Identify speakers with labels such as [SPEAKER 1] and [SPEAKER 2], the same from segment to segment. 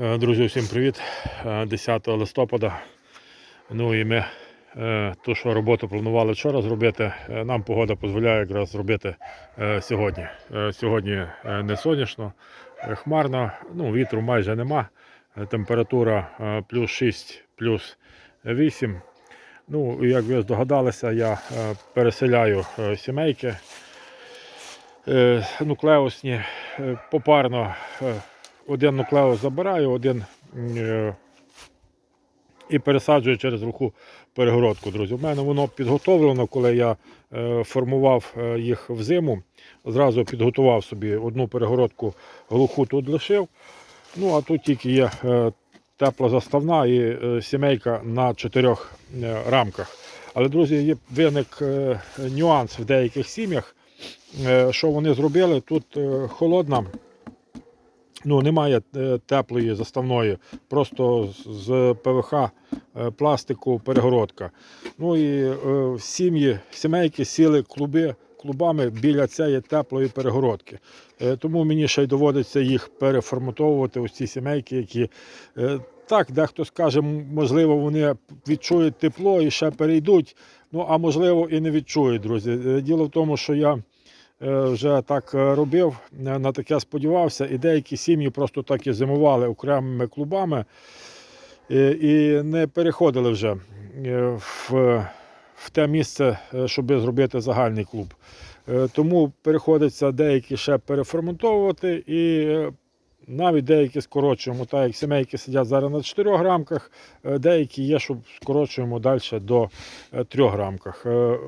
[SPEAKER 1] Е, Друзі, всім привіт. Е, 10 листопада. Ну і ми е, ту, що роботу планували вчора зробити, е, нам погода дозволяє якраз зробити е, сьогодні. Е, Сьогодні е, не сонячно, е, хмарно, ну, вітру майже нема. Е, Температура е, плюс 6, плюс 8. Ну, як ви здогадалися, я е, переселяю е, сімейки е, нуклеусні е, попарно. Один нуклеус забираю, один е, і пересаджую через глуху перегородку, друзі. У мене воно підготовлено, коли я е, формував е, їх взиму. Зразу підготував собі одну перегородку глуху тут лишив. Ну, а тут тільки є е, теплозаставна і сімейка на чотирьох рамках. Але, друзі, є виник нюанс в деяких сім'ях. Що вони зробили? Тут холодна, ну, немає е, теплої заставної, просто з- ПВХ е, пластику перегородка. Ну і е, сім'ї, сімейки сіли клуби, клубами біля цієї теплої перегородки. Тому мені ще й доводиться їх переформатовувати, ось ці сімейки, які так, дехто скаже, можливо, вони відчують тепло і ще перейдуть. Ну, а можливо, і не відчують, друзі. Діло в тому, що я вже так е, робив, е, на таке сподівався, і деякі сім'ї просто так і зимували окремими клубами е, і не переходили вже е, в, в те місце, е, щоб зробити загальний клуб. Е, Тому переходиться деякі ще переформатовувати і е, навіть деякі скорочуємо, так як сімейки сидять зараз на 4 рамках, е, деякі є, щоб скорочуємо далі до 3 рамках. Е,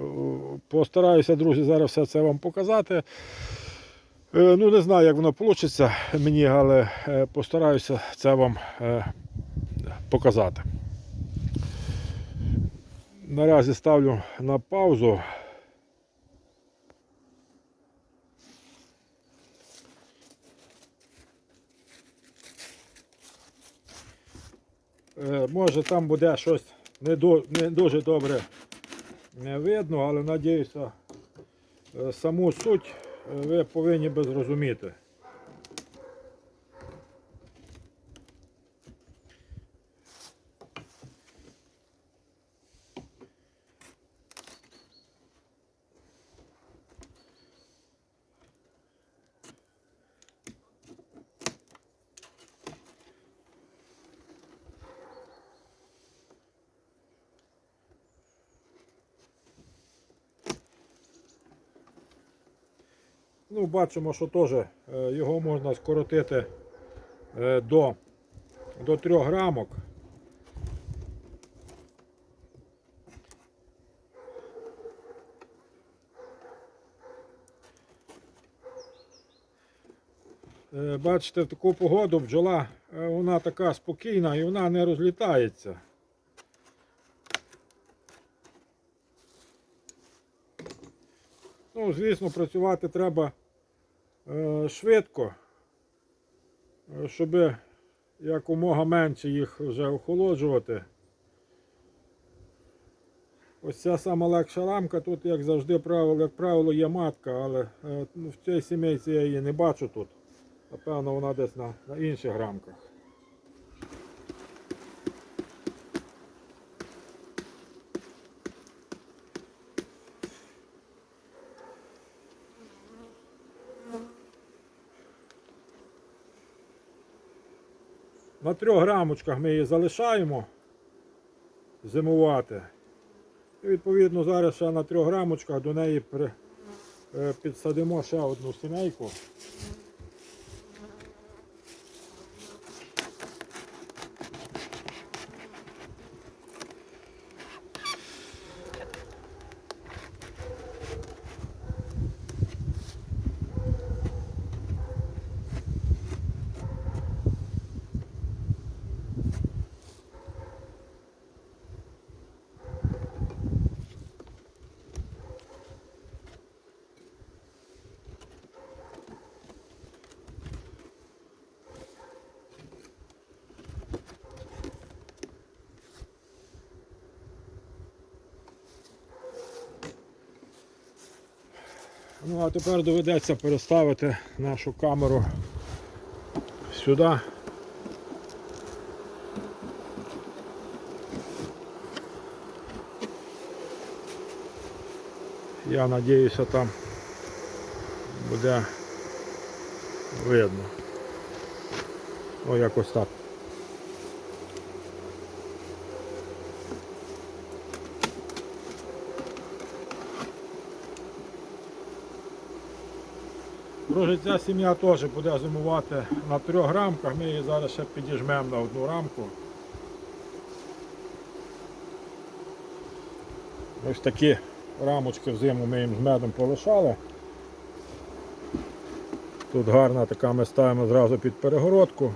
[SPEAKER 1] Постараюся, друзі, зараз все це вам показати. Е, Ну, не знаю, як воно вийде мені, але е, постараюся це вам е, показати. Наразі ставлю на паузу. Може там буде щось не, дуже добре не видно, але надіюся, е, саму суть е, ви повинні би зрозуміти. Ну, бачимо, що теж е, його можна скоротити е, до, до 3 рамок. Е, Бачите, в таку погоду бджола вона така спокійна і вона не розлітається. Ну, звісно, працювати треба швидко, е, щоб якомога менше їх вже охолоджувати. Ось ця сама легша рамка, тут, як завжди, правило, як правило, є матка, але е, ну, в цій сімейці я її не бачу тут. Напевно, вона десь на, на інших рамках. На трьох грамочках ми її залишаємо зимувати. І відповідно зараз ще на трьох грамочках до неї е, підсадимо ще одну сімейку. Ну а тепер доведеться переставити нашу камеру сюди. Я сподіваюся там буде видно. О, якось так. Друзі, ця сім'я теж буде зимувати на трьох рамках. Ми її зараз ще підіжмемо на одну рамку. Ось такі рамочки взиму ми їм з медом полишали. Тут гарна така ми ставимо зразу під перегородку.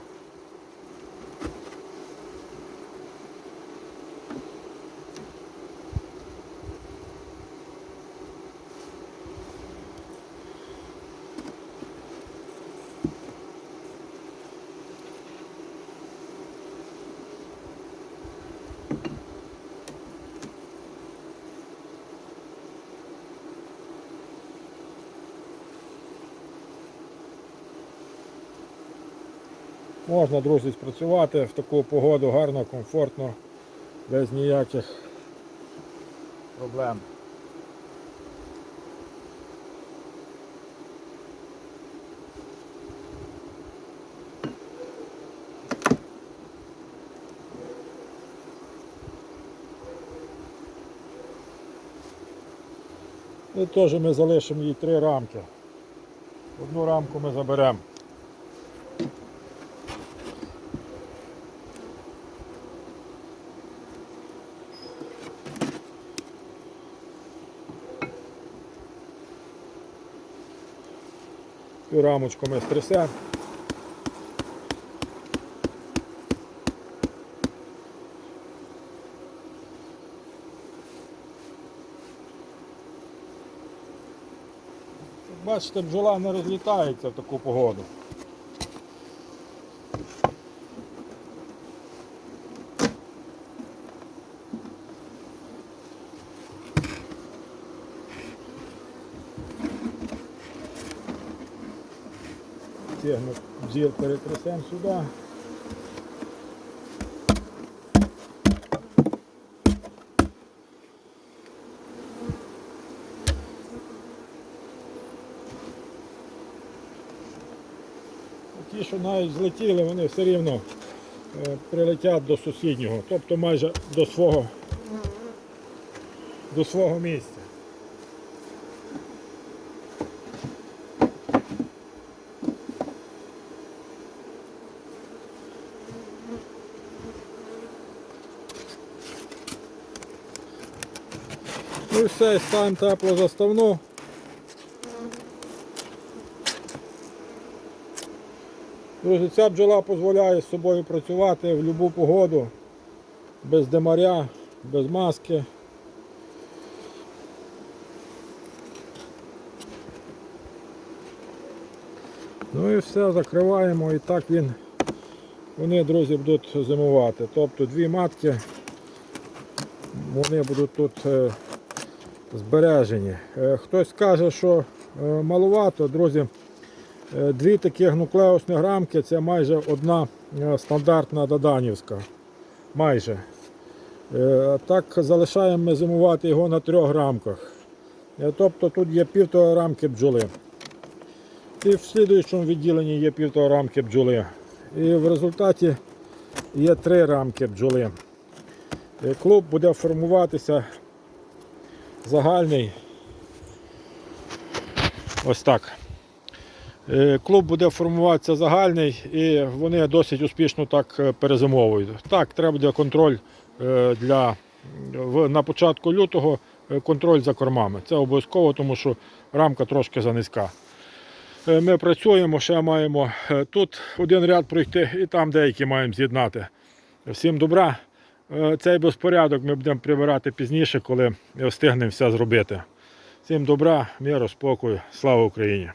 [SPEAKER 1] Можна, друзі, спрацювати в таку погоду гарно, комфортно, без ніяких проблем. І теж ми залишимо їй три рамки. Одну рамку ми заберемо. Цю рамочку ми стрясемо. Бачите, бджола не розлітається в таку погоду. Тягну бджіл перетрясемо сюди. Ті, що навіть злетіли, вони все рівно е, прилетять до сусіднього, тобто майже до свого, до свого місця. Все, ставимо теплозаставну. Друзі, ця бджола дозволяє з собою працювати в будь-яку погоду, без демаря, без маски. Ну і все, закриваємо і так він, вони, друзі, будуть зимувати. Тобто дві матки, вони будуть тут е, збережені. Е, Хтось каже, що е, маловато, друзі. Е, Дві таких нуклеусних рамки це майже одна стандартна доданівська. Майже. Так залишаємо ми зимувати його на трьох рамках. Тобто тут є півтора рамки бджоли. І в слідуючому відділенні є півтора рамки бджоли. І в результаті є три рамки бджоли. Клуб буде формуватися загальний. Ось так. Е, Клуб буде формуватися загальний і вони досить успішно так е, перезимовують. Так, треба буде контроль е, для на початку лютого контроль за кормами. Це обов'язково, тому що рамка трошки занизька. Ми працюємо, ще маємо тут один ряд пройти і там деякі маємо з'єднати. Всім добра. Е, Цей безпорядок ми будемо прибирати пізніше, коли встигнемо все зробити. Всім добра, миру, спокою, слава Україні!